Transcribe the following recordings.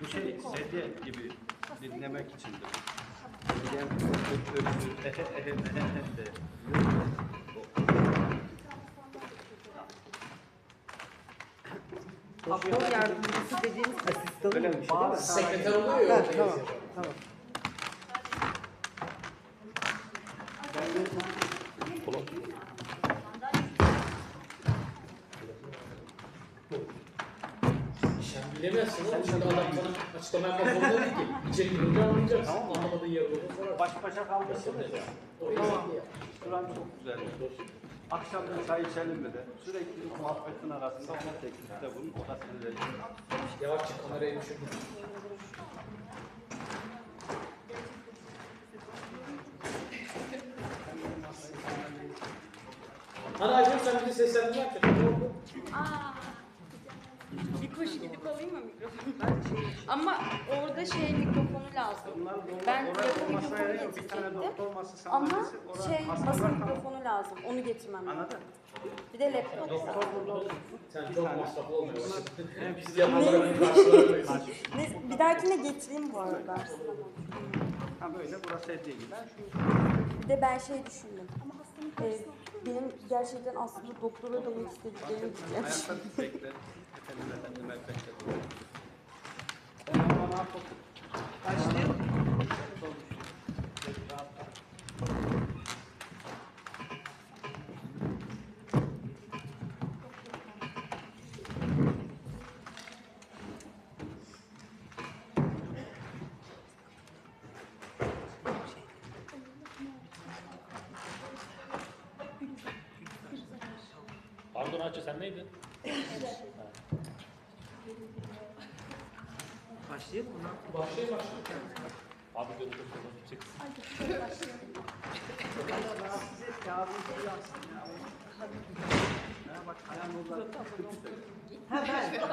Bu şey sedye gibi dinlemek içindir. Doktor yardımcısı dediğimiz asistanı Öyle mı? bir şey değil mi? Sekreter oluyor ya. Ha, tamam, tamam. Bilemezsin oğlum. Şimdi adam sana açıklama yapmak zorunda değil ki. İçeri girince anlayacaksın. Anlamadığın yer olur. Sorarsın. Baş başa kalmışsınız ya. Tamam. Şuran çok güzel. Akşam bir çay içelim mi de sürekli muhabbetin arasında ona teklifte bulun. O da sinirleniyor. Yavaş çık kamerayı düşürme. Hadi Ayşem sen bize seslendirme yapacaksın. Aa. Bir koşu gidip alayım mı mikrofonu? Ama orada şey mikrofonu lazım. Da Ben masaya mikrofonu yok. Bir tane getirecektim. Ama sandalyesi, oraya şey basın mikrofonu lazım. Onu getirmem lazım. Anladın? Bir de laptop. Doktor burada olur. Sen çok masraflı. Hepsi Biz karşılayamayız. Ne, bir dahakine getireyim bu arada. Ha böyle burası sedye gibi. Bir de ben şey düşündüm. Ee, benim gerçekten aslında doktora dönmek istediklerini diyeceğim. Bekle. Efendim elbette. Başlayalım. Pardon Hacı sen neydin? Başlayalım mı? Başlayın başlayın. Abi götür götür. rahatsız et ya. Abi duyarsın ya. Ya bak ayağın orada. Ha ben.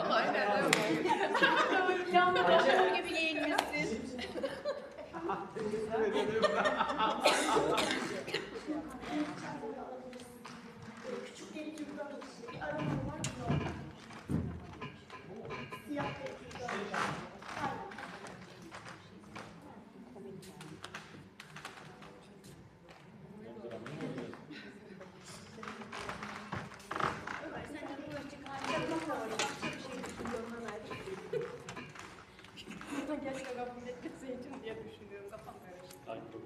Gerçekten kabul etmeseydim diye düşünüyorum. Kafam karıştı. Ay dur.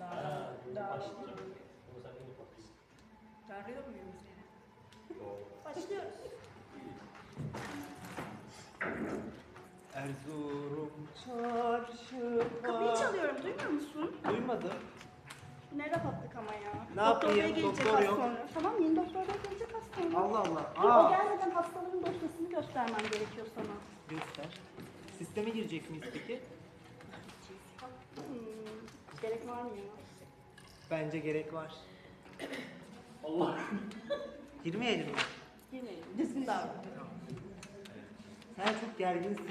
Daha, daha Ama sen bunu bakayım. Çağırıyor muyum seni? Başlıyoruz. Erzurum çarşı Kapıyı çalıyorum duymuyor musun? Duymadım. Ne rahatlık ama ya. Ne Doktor bey yapayım? gelecek Doktor az yok. sonra. Tamam yeni doktor bey gelecek az sonra. Allah Allah. Dur, o Aa. gelmeden hastaların dosyasını göstermem gerekiyor sana. Göster. Sisteme girecek miyiz peki? Hmm, gerek var mı ya? Bence gerek var. Allah. Girmeyelim mi? Girmeyelim. Düzgün davran. Sen çok gerginsin.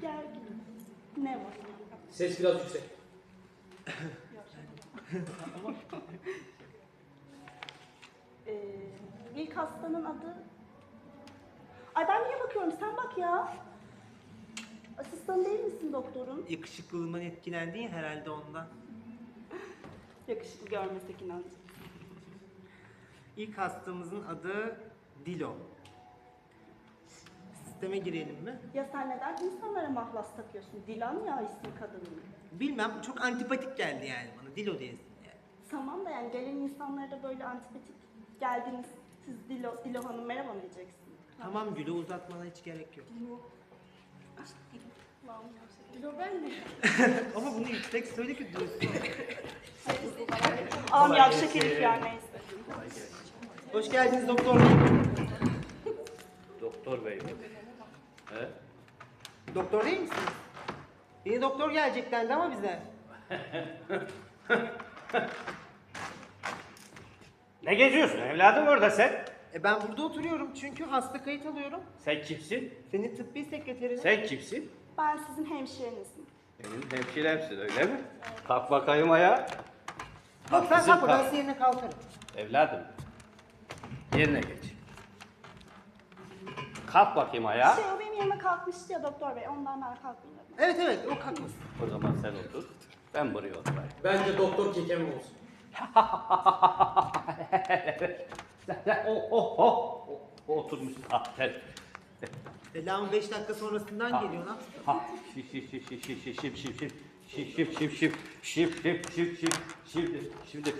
Gergin. Ne var? Ses biraz yüksek. Ee, ilk hastanın adı... Ay ben niye bakıyorum? Sen bak ya. Asistan değil misin doktorun? Yakışıklılığından etkilendin ya herhalde ondan. Yakışıklı görmesek inancı. İlk hastamızın adı Dilo. Sisteme girelim mi? Ya sen neden insanlara mahlas takıyorsun? Dilan ya ismi kadının. Bilmem çok antipatik geldi yani bana. Dilo diyesin yani. Tamam da yani gelen insanlara da böyle antipatik geldiniz. Siz Dilo, Dilo Hanım merhaba mı diyeceksin? Tamam Gül'ü uzatmana hiç gerek yok. Allah'ım ya. Dilo ben mi? Ama bunu yüksek söyle ki duysun. Ağam yavşak herif ya neyse. Hoş geldiniz doktor bey. Doktor bey? Doktor değil misiniz? Yeni doktor gelecek dendi ama bize. Ne geziyorsun evladım orada sen? E ben burada oturuyorum çünkü hasta kayıt alıyorum. Sen kimsin? Senin tıbbi sekreterin. Sen kimsin? Ben sizin hemşirenizim. Benim hemşiremsin öyle mi? Kalk bakayım ayağa. Yok sen Kızım kalkma ben kalk. senin yerine kalkarım. Evladım. Yerine geç. Kalk bakayım ayağa. Şey o benim yanıma kalkmıştı ya doktor bey ondan ben kalkmayayım dedim. Evet evet o kalkmasın. O zaman sen otur. Ben buraya oturayım. Bence doktor kekeme olsun. oh oh oh. O- Oturmuş. Ah, gel. Selamın 5 dakika sonrasından geliyor lan. Ha, şif şif şif şif şif şif şif şif şif şif şif şif şif şif şif şif şif şimdi şimdi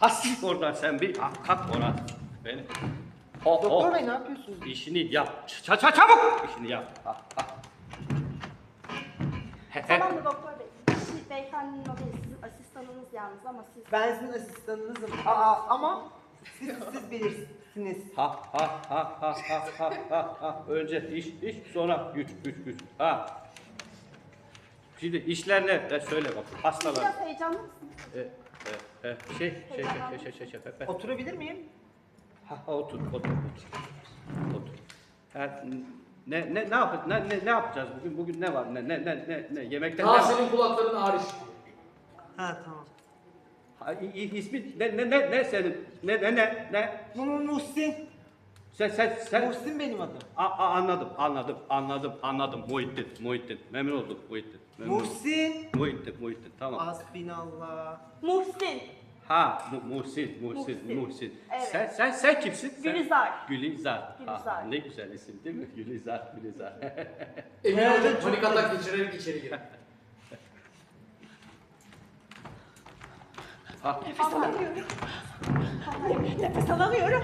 ha sik oradan sen bir ha, kalk ona beni Oh, Doktor oh. bey ne yapıyorsunuz? İşini yap. Ç- ç- çabuk! İşini yap. Ah, ah. Tamam mı doktor bey? Şimdi beyefendinin o sizin asistanınız yalnız ama siz... Ben sizin asistanınızım. Aa, ama siz, siz bilirsiniz. Ha ha ha ha ha ha ha ha. Önce iş iş sonra güç güç güç. Ha. Şimdi işler ne? E, söyle bak. Hastalar. Biraz heyecanlı mısınız? E, e, e, şey şey şey şey şey şey. şey. Oturabilir miyim? Ha, ha, otur, otur, otur. Otur. Ha, ne, ne, ne, yap, ne, ne, ne yapacağız bugün? Bugün ne var? Ne, ne, ne, ne, ne? Yemekten ne var? Tahsin'in kulaklarını hariç. Ha tamam. Ha, i- i- ismi ne, ne, ne, ne senin? Ne, ne, ne, ne? Mu- Mu- Muhsin. Sen, sen, sen. Muhsin benim adım. A, a, anladım, anladım, anladım, anladım. Muhittin, Muhittin. Memnun oldum, Muhittin. Memnun oldum. Muhsin. Muhittin, Muhittin. Tamam. Hasbinallah. Muhsin. Ha, Mu- Muhsin, Muhsin, Muhsin. Muhsin. Evet. Sen, sen, sen kimsin? Sen- Gülizar. Gülizar. Gülizar. Ha, ne güzel isim değil mi? Gülizar, Gülizar. Emin olun panik atak geçirerek içeri girin. ha, Nefes alamıyorum. Hanımefendi, Nefes alamıyorum.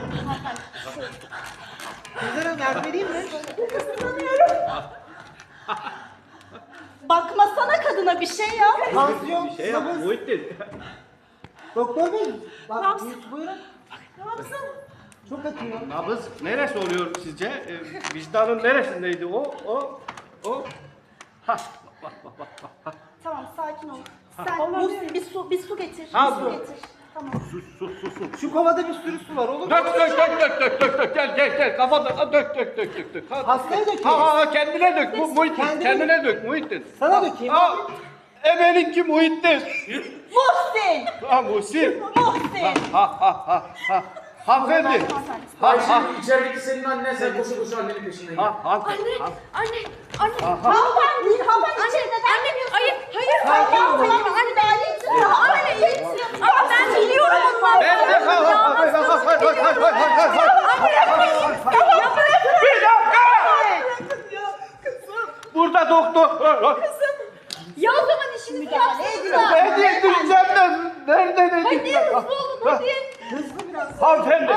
Hanım yardım edeyim mi? Nefes alamıyorum. Bakmasana kadına bir şey ya. Tansiyon, bir şey yap, nabız. Muhittin. Doktor bey. Bak Nabız. buyurun. Yapsın? Çok atıyor. Nabız neresi oluyor sizce? Ee, vicdanın neresindeydi o? O? O? Ha, bak, bak, bak, bak, bak. Tamam sakin ol. Sen Muhsin bir su, bir su getir. Ha, bir su bu. getir. Tamam. Su, su, su, su. Şu kovada bir sürü su var olur mu? Dök, dök, dök, dök, dök, dök, dök, gel, gel, gel, kafada, dök, dök, dök, dök, dök. Ha, Hastaya dökeyim. Ha, ha, ha, kendine dök, Mu- Muhittin, Kendine- kendine dök, Muhittin. Sana dökeyim. Ha, emelinki Muhittin. Muhsin! Ha, Muhsin. Muhsin! Ha, ha, ha, ha. Hanımefendi. Hanımefendi. Ha, ha, Ayşe içerideki senin annen sen koşu koşu annenin peşinden ha, hanımefendi. Anne, ha. anne, anne. Hanımefendi, hanımefendi Anne, içeri neden anne, giriyorsun? hayır, hayır. Sakin hayır, olun. hayır, Anne, anne, anne, ama ben biliyorum onları. Ben de ha, ha, ha, ha, ha, ha, ha, ha, ha, ha, ha. Bir dakika. Burada doktor. Ya o zaman işinizi yapsanıza. De nerede ne Hadi hızlı olun hadi. Hızlı biraz. Hanımefendi.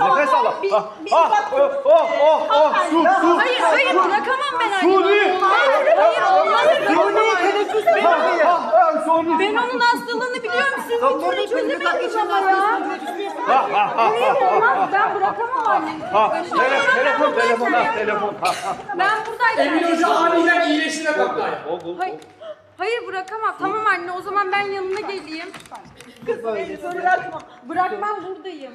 Nefes al. Bir- Ah, bir ah, oh, oh, oh, oh, su, su. Hayır, hayır bırakamam ben annemi. Suni. Hayır, hayır olmaz. Suni teneffüs bekliyor. Ah, ah, Suni. Ben onun hastalığını biliyorum. Siz bir türlü çözemediniz için ama ya. Ha, ha, ha, Hayır olmaz. Ben bırakamam annemi. ha. Tele- Telefon, telefon, ha, telefon. Ha, ha. Ben buradayken. Emin Hoca aniden iyileşine kalktı Hayır. Hayır bırakamam. Tamam anne o zaman ben yanına geleyim. Bırakma. Bırakmam buradayım.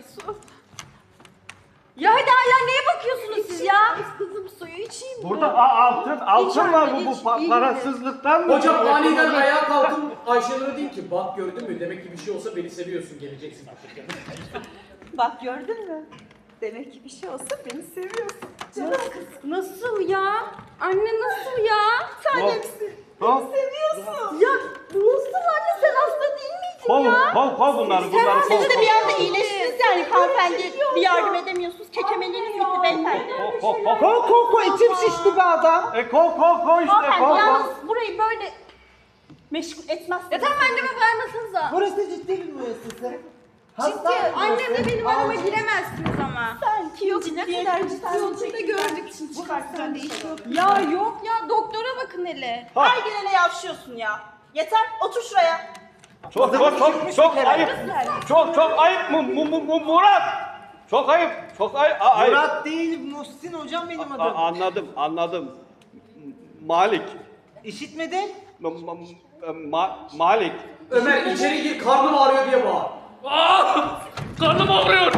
Ya hadi hala neye bakıyorsunuz siz ya? Kızım suyu içeyim. Burada a- altın, altın var bu, bu iç, pa- iyi parasızlıktan mı? Hocam aniden ayağa kalkıp Ayşenur'a deyin ki bak gördün mü demek ki bir şey olsa beni seviyorsun geleceksin. Bak gördün mü? Demek ki bir şey olsa beni seviyorsun. Canım kız. Nasıl ya? Anne nasıl ya? Tanemsin. Ha? Seviyorsun. Ya nasıl anne sen hasta değil miydin Kov, ya? kov, kov bunları, bunları kov. Siz de bir anda iyileştiniz yani hanımefendi. Bir yardım edemiyorsunuz. Kekemeliğiniz bitti beyefendi. Kov, kov, kov. Ko ko ko içim şişti be adam. E kov, kov, kov işte, kov, Hanımefendi kov. yalnız burayı böyle meşgul etmezsiniz. Ya tamam anneme bağırmasanıza. Burası ciddi bir müessese. Ciddi. Annemle benim arama giremezsiniz ama. Sanki yok ne kadar ciddi olduğunu da gördük. için çıkartsan değişiyor. Ya yok ya doktora bakın hele. Ha. Her gelene yavşıyorsun ya. Yeter otur şuraya. Çok, çok, çok, çok ayıp. Çok, çok ayıp mu, mu, mu, mu, Murat. Çok ayıp, çok ayıp. a- ayıp. Murat değil Muhsin hocam benim A- adım. anladım, anladım. Malik. İşitmedin? Ma- ma- ma- Malik. Ömer içeri gir karnım ağrıyor diye bağır. Aa! Karnım ağrıyor.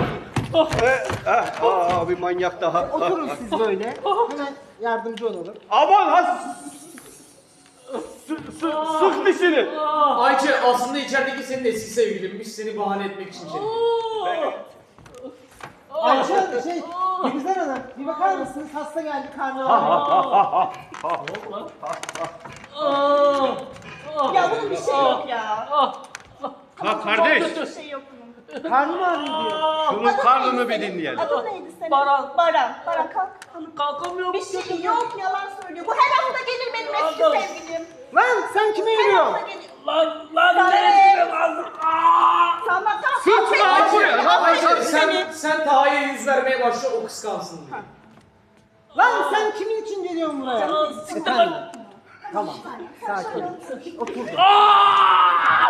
Oh. E, eh, aa, bir manyak daha. Oturun siz böyle. Hemen yardımcı olalım. Aman ha. Sık, sık, sık dişini. Ayça aslında içerideki senin eski sevgilin. Biz seni bahane etmek için içeri. Ayşe şey Gülizar Hanım bir bakar mısınız? Hasta geldi karnı ağrıyor. Ya bunun bir şey yok ya. Ah! Ha kardeş, şey yok bunun. Ağrıyor diyor. şunun karnını bir dinleyelim. Adın neydi senin? Baran. Baran. Baran kalk. Kalkamıyorum. Bir şey yok yalan söylüyor. Bu her hafta gelir benim eski sevgilim. Lan sen kime Her yürüyorsun? hafta gelir. Lan lan nereye ne? lazım? Aa! Tamam tamam. Sıç lan affettim. buraya, lan Affettim Ayşe seni. sen, sen Taha'ya yüz vermeye başla o kıskansın diye. Lan sen kimin için geliyorsun buraya? Efendim. Tamam. Sakin. Otur. Aa,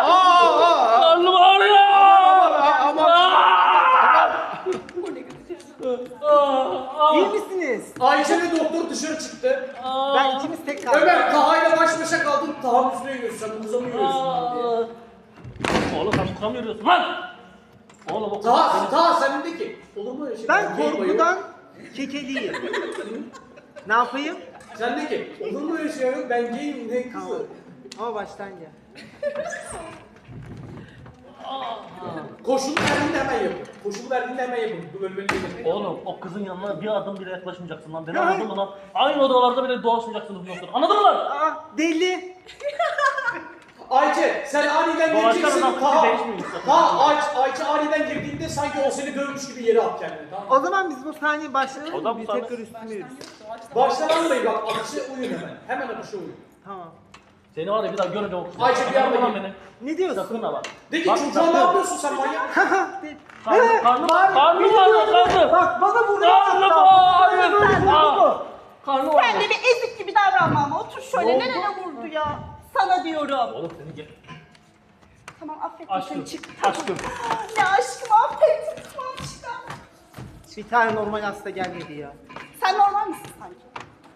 aa, Karnım ağrıyor. İyi misiniz? Ayşe ve doktor dışarı çıktı. Ben ikimiz tek kaldık. Ömer Taha'yla baş başa kaldın. Taha'nın üstüne yürüyorsun. Sen kıza mı yürüyorsun lan diye. Oğlum sen bu mı yürüyorsun lan? Oğlum o Taha, Taha sen de ki. Olur mu öyle şey? Ben korkudan kekeliyim. ne yapayım? Sen de ki. Olur mu öyle şey? Ben gayim ne kızı? Ama baştan gel. Koşulu verdiğinde hemen yapın. Koşulu verdiğinde hemen yapın. Bu bölümün değil. Oğlum o kızın yanına bir adım bile yaklaşmayacaksın lan. Beni anladın mı lan? Aynı odalarda bile dolaşmayacaksınız bundan sonra. Anladın mı lan? Aa deli. Ayça sen aniden gireceksin. adam Taha, değişmiyor işte. Taha Ayça, Ayça aniden girdiğinde sanki o seni dövmüş gibi yere at kendini. Tamam mı? O zaman biz bu saniye başlayalım. O da mı? bu Bir sahne- tekrar üstüne yürüsün. Başlamayın bak akışa uyun hemen. Hemen akışa uyun. Tamam. Seni var ya bir daha görünce o kızı. Ayşe bir anda gel. beni. Ne diyorsun? Sakın bak. De ki Bak, çocuğa ne yapıyorsun sen manyak? Karnım, var- karnım biliyorum. ağrıyor, karnım. Bak bana vuruyor Karnım hatta. ağrıyor. Bana böyle Aa. vurdu. Karnım Sen de bir ezik gibi davranma ama. Otur şöyle. Ne Nereye vurdu ya? Sana diyorum. Oğlum seni gel. Tamam affettim Aşkım, seni çık. aşkım. Ne aşkım affettim. Tamam çıkar. Bir tane normal hasta gelmedi ya. Sen normal misin sanki?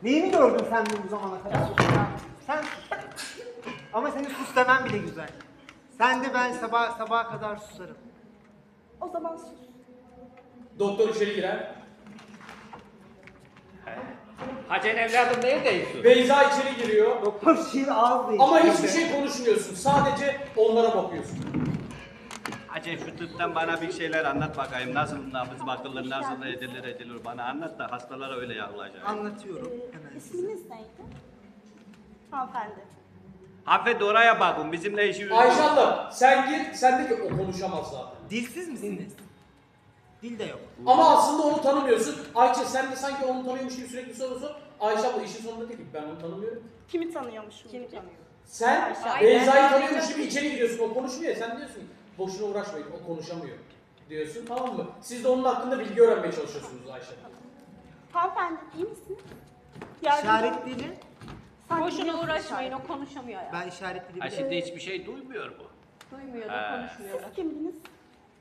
Neyini gördün sen bu zamana kadar? Sen. Ama senin sus demen bile güzel. Sen de ben sabah sabaha kadar susarım. O zaman sus. Doktor içeri girer. Hacen evladım neredeyiz? Beyza içeri giriyor. Doktor şiir ağız değişti. Ama hiçbir şey konuşmuyorsun. Sadece onlara bakıyorsun. Hacen şu tıptan bana bir şeyler anlat bakayım. Nasıl nabız bakılır, nasıl edilir edilir bana anlat da hastalara öyle yaklaşacak. Anlatıyorum hemen. İsminiz neydi? Hanımefendi. Hanımefendi oraya bakın bizimle işi Ayşe abla sen gir. Sen de ki o konuşamaz zaten. Dilsiz misiniz? Dil de yok. Ama aslında onu tanımıyorsun. Ayça sen de sanki onu tanıyormuş gibi sürekli soruyorsun. Ayşe abla işin sonunda değil ki ben onu tanımıyorum. Kimi tanıyormuşum? Kimi tanıyor? Sen Ay, Beyza'yı tanıyormuş gibi içeri giriyorsun. O konuşmuyor. Sen diyorsun ki, boşuna uğraşmayın. O konuşamıyor. Diyorsun tamam mı? Siz de onun hakkında bilgi öğrenmeye çalışıyorsunuz Ayşe. Hanımefendi iyi misiniz? Yardımcı- İşaret dili. Sanki Boşuna uğraşmayın o konuşamıyor ya. Ben işaret dili Ha biliyorum. şimdi hiçbir şey duymuyor bu. Duymuyor Ha. da konuşmuyor da. Siz kimdiniz?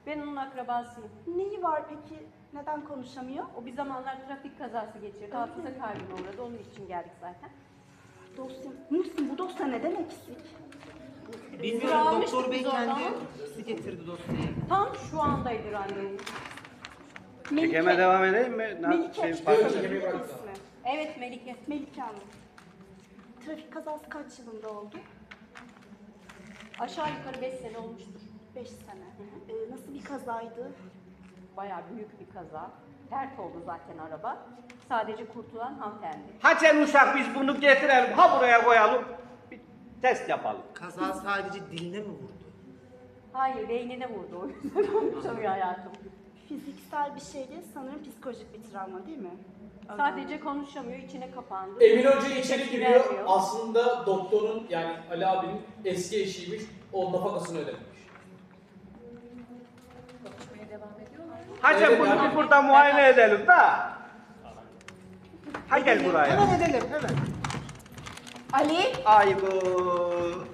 Ben onun akrabasıyım. Neyi var peki? Neden konuşamıyor? O bir zamanlar trafik kazası geçirdi. Hafıza kaybına uğradı. Onun için geldik zaten. Dosya. Muhsin bu dosya neden eksik? Bilmiyorum almıştık doktor bey biz oradan. kendisi getirdi dosyayı. Tam şu andaydı randevu. Çekeme devam edeyim mi? Ne Melike. şey farklı. ismi. Evet Melike. Melike Hanım. Trafik kazası kaç yılında oldu? Aşağı yukarı 5 sene olmuştur. 5 sene. Ee, nasıl bir kazaydı? Bayağı büyük bir kaza. Dert oldu zaten araba. Sadece kurtulan hanımefendi. Hacen uşak biz bunu getirelim. Ha buraya koyalım. Bir test yapalım. Kaza sadece diline mi vurdu? Hayır beynine vurdu o yüzden konuşamıyor hayatım. Fiziksel bir şey değil, sanırım psikolojik bir travma değil mi? Sadece konuşamıyor, içine kapandı. Emin Hoca içeri giriyor. vermiyor. Aslında doktorun yani Ali abinin eski eşiymiş. O nafakasını ödemiş. Evet, bunu bir burada muayene edelim da. Ha gel buraya. Hemen edelim hemen. Ali. Ay bu.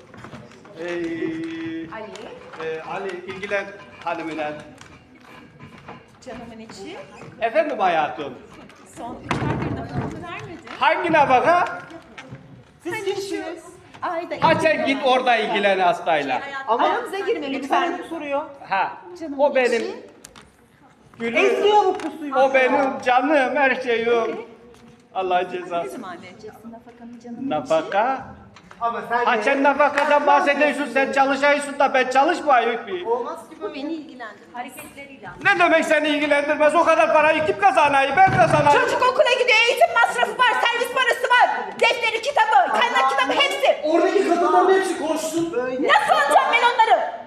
Ey. Ali, Ee, Ali ilgilen hanımıyla. Canımın içi Efendim hayatım. son üç aydır nafakamı vermedi. Hangi nafaka? Siz kimsiniz? Ayda Hacen git orada ilgilen hastayla. Ama Aramıza girme Lütfen soruyor. Ha. Canımın O benim. içi. Gülüm. Eziyor bu pusuyu. O benim canım, her şeyim. Allah'ın Ne cezası. zaman vereceksin nafakamı canımın içi? Nafaka. Ama sen Ha sen nafakadan bahsediyorsun sen çalışıyorsun da ben çalışmayayım ki. Olmaz ki böyle. Beni ilgilendirmez. Hareketleriyle. Ne demek seni ilgilendirmez o kadar parayı kim kazanayım ben kazanayım. Çocuk okula gidiyor, eğitim masrafı var, servis parası var. Defteri, kitabı, kaynak kitabı hepsi. Oradaki kadınların hepsi konuşsun. Böyle. Nasıl alacağım ben onları?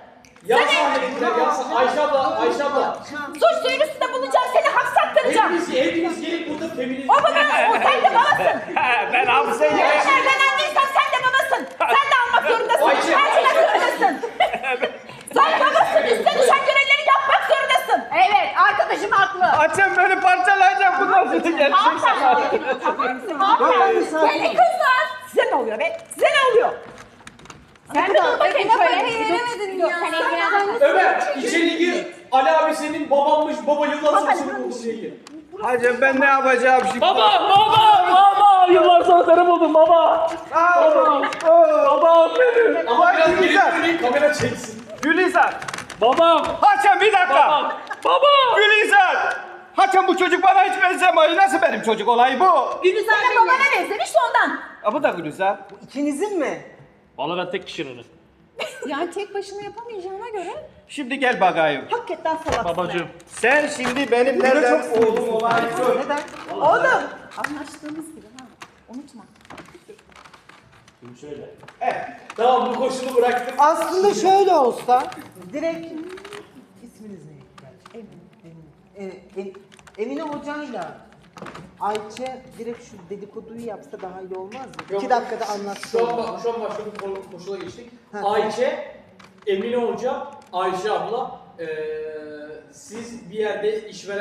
Yansın. Ayşe abla, Ayşe abla. Suç duyurusunda bulunacağım, seni hapse attıracağım. Hepiniz, hepiniz gelip burada feminist... O baba, o sen de babasın. ben hapse Ben nereden andıysam sen de babasın. Sen de almak zorundasın. Ayşe, Her şeyden zorundasın. sen babasın, üstte düşen görevleri yapmak zorundasın. Evet, arkadaşım haklı. Açın beni parçalayacak bundan sonra gerçek Deli kızlar. Size ne oluyor be? Size ne oluyor? Sen de bakayım şöyle. veremedin ya. Ömer içeri gir. Ali abi senin babanmış, baba yıllar sonra diye gir. Hacım ben ne yapacağım şimdi? Baba, baba, baba! Yıllar sonra seni buldum baba. Baba, baba benim. Ama biraz döneyim kamera çeksin. Gülizar. Babam, Haçan bir dakika. babam, baba. Gülizar. Haçan bu çocuk bana hiç benzemiyor. Nasıl benim çocuk olayı bu? Gülizar babana benzemiş de ondan. Ha bu da Gülizar. İkinizin mi? Valla ben tek kişinin. Yani tek başına yapamayacağına göre. Şimdi gel bakayım. Hakikaten salaksın. Babacığım. Sen şimdi benim nereden oğlum olayı gör. Neden? Oğlum. Anlaştığımız gibi ha. Unutma. Tamam bu koşulu bıraktım. Aslında şöyle olsa direkt isminiz ne? Emin. Emin. Emine hocayla Ayça direkt şu dedikoduyu yapsa daha iyi olmaz mı? Yok. İki dakikada Şu an, anlatsa. ba- şu an başka bir ko- koşula geçtik. Ha. Ayçe, Emine Hoca, Ayşe abla. eee siz bir yerde işveren